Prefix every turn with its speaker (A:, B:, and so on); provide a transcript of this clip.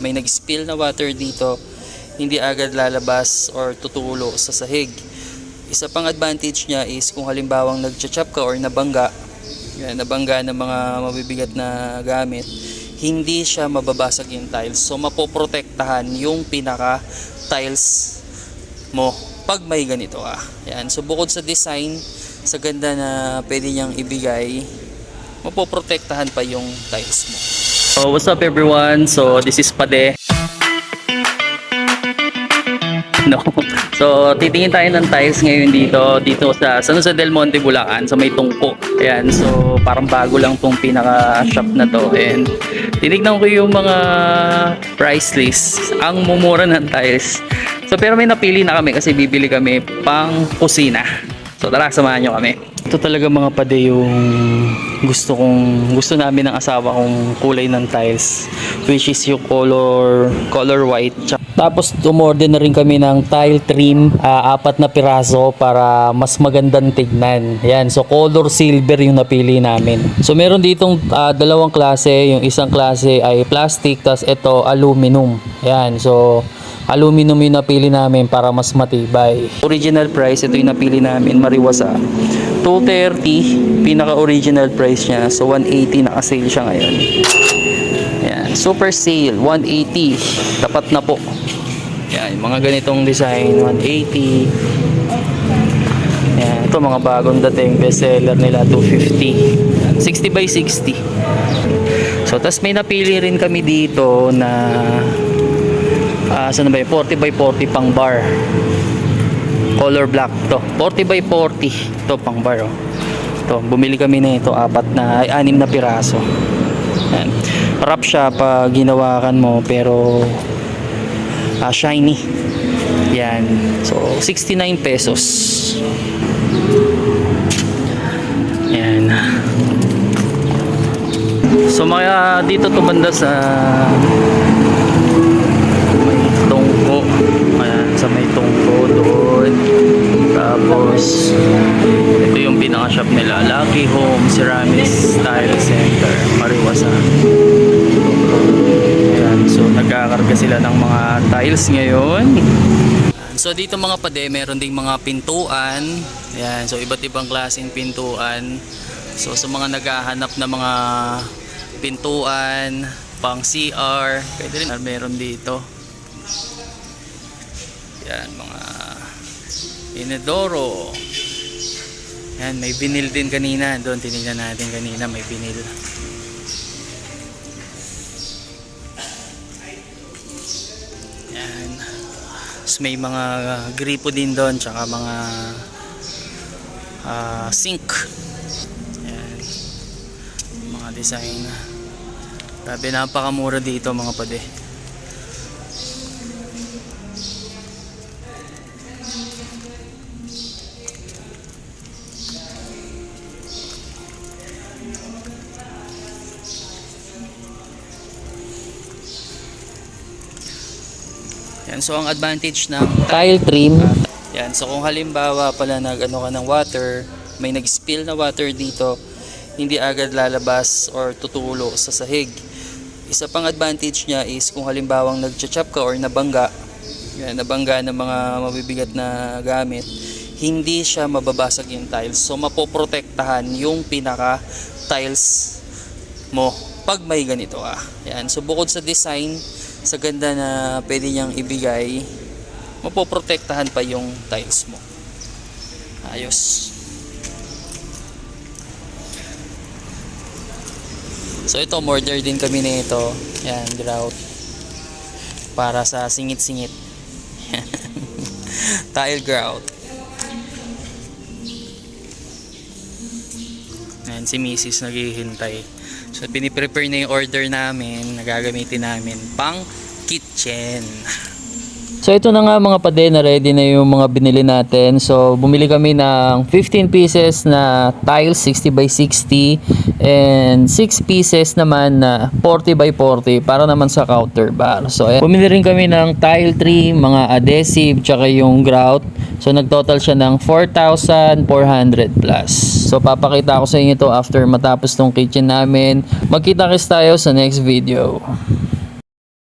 A: may nag-spill na water dito, hindi agad lalabas or tutulo sa sahig. Isa pang advantage niya is kung halimbawang nagcha-chop ka or nabangga, yan, nabangga ng mga mabibigat na gamit, hindi siya mababasag yung tiles. So mapoprotektahan yung pinaka tiles mo pag may ganito ah. Yan. So bukod sa design, sa ganda na pwede niyang ibigay, mapoprotektahan pa yung tiles mo. So what's up everyone? So this is Pade. No. So, titingin tayo ng tiles ngayon dito, dito sa San Jose del Monte, Bulacan, sa may tungko. Ayan, so parang bago lang tong pinaka-shop na to. And tinignan ko yung mga price list. Ang mumura ng tiles. So, pero may napili na kami kasi bibili kami pang kusina. So, tara, samahan nyo kami. Ito talaga mga pade yung gusto kong gusto namin ng asawa kong kulay ng tiles which is yung color color white. Tapos umorder na rin kami ng tile trim ah, apat na piraso para mas magandang tignan. Yan so color silver yung napili namin. So meron ditong ah, dalawang klase. Yung isang klase ay plastic tas ito aluminum. Yan so aluminum yung napili namin para mas matibay. Original price, ito yung napili namin, mariwasa. 230, pinaka original price niya. So 180 naka-sale siya ngayon. Yan, super sale, 180. Tapat na po. Yan, mga ganitong design, 180. Yan, ito mga bagong dating bestseller nila, 250. Yan, 60 by 60. So, tas may napili rin kami dito na Ah, saan ba yun? 40 by 40 pang bar. Color black to. 40 by 40 to pang bar oh. To, bumili kami nito apat na ay anim na piraso. Yan. Wrap siya pag ginawakan mo pero ah, shiny. Yan. So 69 pesos. Yan. So mga dito tumanda sa sa may tungko doon tapos ito yung pinaka shop nila Lucky Home Ceramics Style Center Mariwasa ayan so nagkakarga sila ng mga tiles ngayon So dito mga pade, meron ding mga pintuan. Ayan, so iba't ibang klaseng pintuan. So sa mga naghahanap na mga pintuan, pang CR, pwede rin meron dito. Yan, mga inedoro. Yan, may vinyl din kanina. Doon, tinignan natin kanina, may vinyl. Yan. Tapos may mga gripo din doon, tsaka mga ah, sink. Yan. Mga design. Grabe, napakamura dito mga pade. Yan, so ang advantage ng tile trim, yan, so kung halimbawa pala nag ano ka ng water, may nag-spill na water dito, hindi agad lalabas or tutulo sa sahig. Isa pang advantage niya is kung halimbawang nagcha-chop ka or nabangga, yan, nabangga ng mga mabibigat na gamit, hindi siya mababasag yung tiles. So mapoprotektahan yung pinaka tiles mo pag may ganito ah. Yan. So bukod sa design, sa ganda na pwede niyang ibigay, mapoprotektahan pa yung tiles mo. Ayos. So ito, order din kami nito. Yan, grout. Para sa singit-singit. Tile grout. Yan, si Mrs. naghihintay. So, piniprepare na yung order namin, nagagamitin namin pang kitchen. So ito na nga mga pade na ready na yung mga binili natin. So bumili kami ng 15 pieces na tiles 60 by 60 and 6 pieces naman na 40 by 40 para naman sa counter bar. So ayan. bumili rin kami ng tile tree, mga adhesive, tsaka yung grout. So nagtotal siya ng 4,400 plus. So papakita ko sa inyo to after matapos tong kitchen namin. Magkita-kits tayo sa next video.